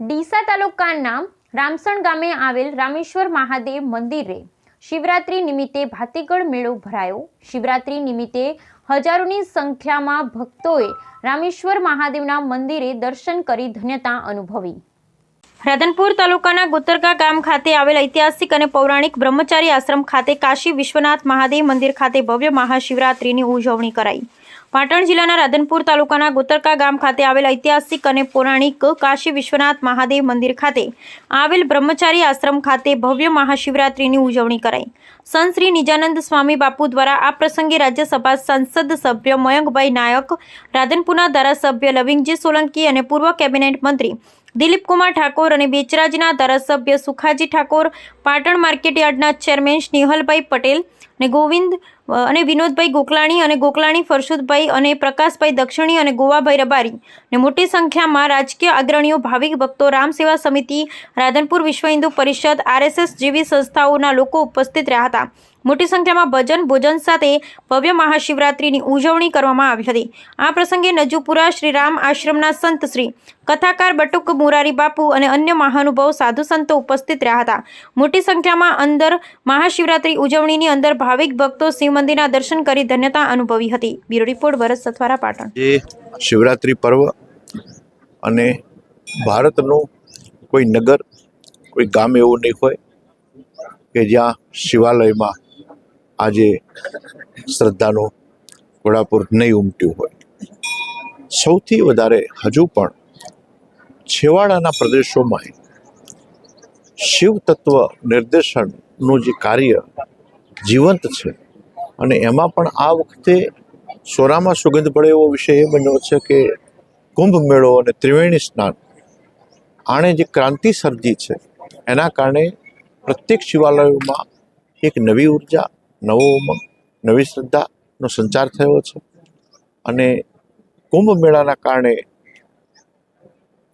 ડીસા તાલુકાના રામસણ ગામે આવેલ રામેશ્વર મહાદેવ મંદિરે શિવરાત્રી નિમિત્તે ભાતીગળ મેળો ભરાયો. શિવરાત્રી નિમિત્તે હજારોની સંખ્યામાં ભક્તોએ રામેશ્વર મહાદેવના મંદિરે દર્શન કરી ધન્યતા અનુભવી. રાધનપુર તાલુકાના ગોતરકા ગામ ખાતે આવેલ ઐતિહાસિક અને પૌરાણિક બ્રહ્મચારી આશ્રમ ખાતે કાશી વિશ્વનાથ મહાદેવ મંદિર ખાતે ભવ્ય મહાશિવરાત્રિની ઉજવણી કરાઈ. પાટણ જિલ્લાના રાધનપુર તાલુકાના ગોતરકા ગામ ખાતે આવેલ ઐતિહાસિક અને પૌરાણિક કાશી વિશ્વનાથ મહાદેવ મંદિર ખાતે આવેલ બ્રહ્મચારી આશ્રમ ખાતે ભવ્ય મહાશિવરાત્રિની ઉજવણી કરાઈ. સંત શ્રી નિજાનંદ સ્વામી બાપુ દ્વારા આ પ્રસંગે રાજ્યસભા સંસદ સભ્ય મયંકભાઈ નાયક, રાધનપુરના ધારાસભ્ય લવિંગજી સોલંકી અને પૂર્વ કેબિનેટ મંત્રી દિલીપકુમાર ઠાકોર અને બેચરાજના ધારાસભ્ય સુખાજી ઠાકોર, પાટણ માર્કેટ યાર્ડના ચેરમેન સ્નેહલભાઈ પટેલ અને ગોવિંદ અને વિનોદભાઈ ગોકલાણી અને ગોકલાણી ફરસુદભાઈ અને પ્રકાશભાઈ દક્ષિણી અને ગોવાભાઈ રબારી અને મોટી સંખ્યામાં રાજકીય અગ્રણીઓ, ભાવિક ભક્તો, રામ સેવા સમિતિ, રાધનપુર વિશ્વ હિન્દુ પરિષદ, આરએસએસ જેવી સંસ્થાઓના લોકો ઉપસ્થિત રહ્યા હતા. મોટી સંખ્યામાં ભજન, ભોજન સાથે ભવ્ય મહાશિવરાત્રિની ઉજવણી કરવામાં આવી હતી. આ પ્રસંગે નજુપુરા શ્રી રામ આશ્રમના સંત શ્રી કથાકાર બટુક મુરારી બાપુ અને અન્ય મહાનુભાવ, સાધુ સંતો ઉપસ્થિત રહ્યા હતા. મોટી સંખ્યામાં અંદર મહાશિવરાત્રિ ઉજવણીની અંદર ભાવિક ભક્તો શિવ મંદિરના દર્શન કરી ધન્યતા અનુભવી હતી. Bureau report Bharat Sathwara Patan. Shivratri પર્વ અને ભારતનું કોઈ નગર, કોઈ ગામ એવું નહીં હોય કે જ્યાં શિવાલયમાં આજે શ્રદ્ધાનું ઘોડાપુર નહીં ઉમટ્યું હોય. સૌથી વધારે હજુ પણ છેવાડાના પ્રદેશોમાં શિવ તત્વ નિર્દેશનનું જે કાર્ય જીવંત છે અને એમાં પણ આ વખતે સોરામાં સુગંધ પડે એવો વિષય એ બન્યો છે કે કુંભ મેળો અને ત્રિવેણી સ્નાન આણે જે ક્રાંતિ સર્જી છે, એના કારણે પ્રત્યેક શિવાલયોમાં એક નવી ઊર્જા નવો ઉમંગ નવી શ્રદ્ધાનો સંચાર થયો છે. અને કુંભ મેળાના કારણે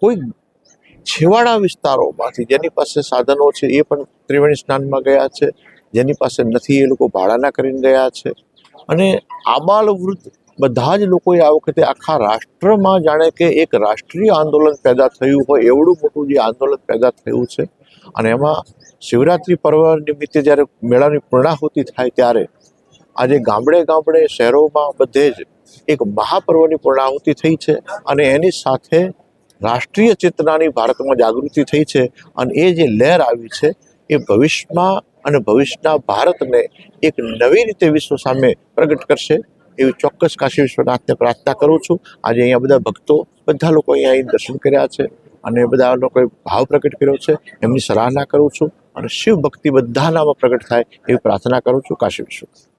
કોઈ છેવાડા વિસ્તારોમાંથી જેની પાસે સાધનો છે એ પણ ત્રિવેણી સ્નાનમાં ગયા છે. જેની પાસે નથી એ લોકો ભાડાના કરીને ગયા છે. અને આબાલ વૃદ્ધ બધા જ લોકોએ આ વખતે આખા રાષ્ટ્રમાં જાણે કે એક રાષ્ટ્રીય આંદોલન પેદા થયું હોય, એવડું મોટું જે આંદોલન પેદા થયું છે અને એમાં શિવરાત્રિ પર્વ નિમિત્તે જ્યારે મેળાની પૂર્ણાહુતિ થાય ત્યારે આજે ગામડે ગામડે શહેરોમાં બધે જ એક મહાપર્વની પૂર્ણાહુતિ થઈ છે અને એની સાથે રાષ્ટ્રીય ચેતનાની ભારતમાં જાગૃતિ થઈ છે અને એ જે લહેર આવી છે એ ભવિષ્યમાં અને ભવિષ્યના ભારતને એક નવી રીતે વિશ્વ સામે પ્રગટ કરશે એવી ચોક્કસ કાશી વિશ્વનાથને પ્રાર્થના કરું છું. આજે અહીંયા બધા ભક્તો, બધા લોકો અહીંયા દર્શન કર્યા છે. અને બધા લોકોએ ભાવ પ્રગટ કર્યો છે, એમની સરાહના કરું છું અને શિવ ભક્તિ બધાનામાં પ્રગટ થાય એવી પ્રાર્થના કરું છું. કાશી વિશ્વ